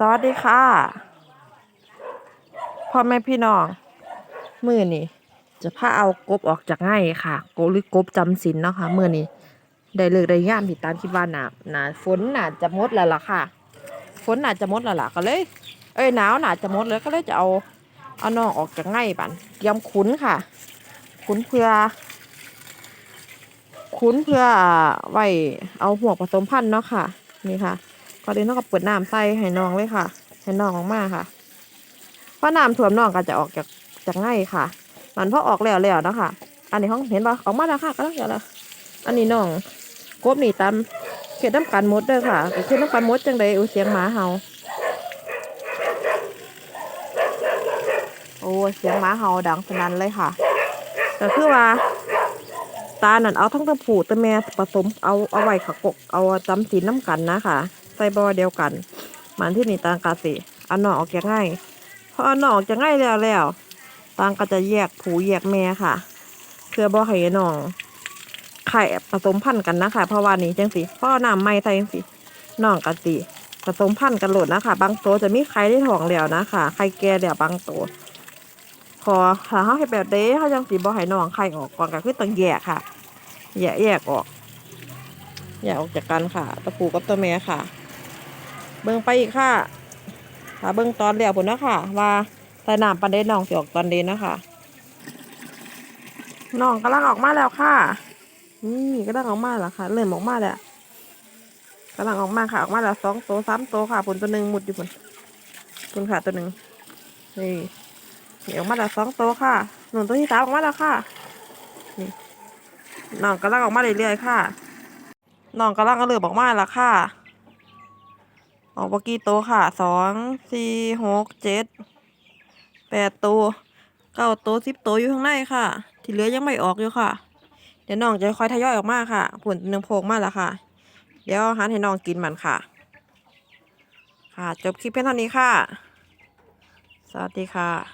สวัสดีค่ะพ่อแม่พี่น้องมือนี่จะพาเอากบออกจากง่ายค่ะกบหรือกบจำศีลเนาะค่ะมือนี้ได้เลิกได้ย่ามที่ตามคิดว่าหนาหนาฝนหนาจะมดแล้วล่ะค่ะฝนหนาจะมดแล้วล่ะก็เลย เอ้ยหนาวหนาจะมดแล้วก็เลยจะเอาเอาน้องออกจากง่ายบันเตรียมขุนค่ะ ขุนเพื่อ ขุนเพื่อไว้เอาหัวผสมพันธุ์เนาะค่ะ นี่ค่ะ ก่อนอื่นต้องก็เปิดน้ำใส่ให้น้องเลยค่ะ ให้น้องออกมาค่ะเพราะน้ำท่วมน้องก็จะออกจากจากง่ายค่ะ มันพอออกแล้วแล้วนะคะอันนี้ห้องเห็นปะออกมาแล้วค่ะก็ต้องอย่าละอันนี้น้องกบนี่ตามเขตน้ำกันมดเด้อค่ะเขตน้ำกันมดจังใดอุเสียงหมาเห่าโอ้เสียงหมาเห่าดังสนั่นเลยค่ะก็คือว่าตาหนันเอาทั้งตะผูตะแม่ผสมเอาเอาไว้ขะกกเอาจำศีน้ำกันนะค่ะ ใส่บอเดียวกันมันที่นี่ตางกาสิอาหน่อออกจากง่ายพอเอาหน่อออกจากง่ายแล้วแล้วตางก็จะแยกผูแยกแม่ค่ะ เพื่อบ่ให้น้องไข่ผสมพันธุ์กันนะคะเพราะว่านี่จังสิพ่อน้ำไม่ใส่จังสิน้องกะติผสมพันธุ์กันโหลดนะคะ บางตัวจะมีไข่ได้ท้องแล้วนะคะไข่แก่แล้วบางตัวพอถ้าเขาให้แบบเด้เขาจังสิบ่ให้น้องไข่ออกก่อนก็คือต้องแยกค่ะแยกแยกออกแยกออกจากกันค่ะตะปูกับตัวแม่ค่ะ เบิ่งไปอีกค่ะถ้าเบิ่งตอนแล้วผลนะค่ะว่าใส่น้ำปันเดนน้องสิออกตอนเดนนะคะน้องกำลังออกมาแล้วค่ะนี่กำลังออกมาแล้วค่ะ เริ่มออกมาแล้วกำลังออกมาค่ะ ออกมาแล้วสองโตสามโตค่ะผลตัวหนึ่งหมุดอยู่ผลผลค่ะตัวหนึ่งนี่นี่ออกมาแล้วสองโตค่ะหนุนตัวที่สามออกมาแล้วค่ะน้องกำลังออกมาเรื่อยๆค่ะน้องกำลังเอาเลือออกมาแล้วค่ะ ออกบกี่ตัวค่ะสองสี่หกเจ็ดแปดตัวเก้าตัวสิบตัวอยู่ข้างในค่ะ ที่เหลือยังไม่ออกอยู่ค่ะ เดี๋ยวน้องจะค่อยทยอยออกมาค่ะ ผลหนึ่งโพงมาแล้วค่ะ เดี๋ยวหันให้น้องกินมันค่ะ ค่ะจบคลิปเพียงเท่านี้ค่ะ สวัสดีค่ะ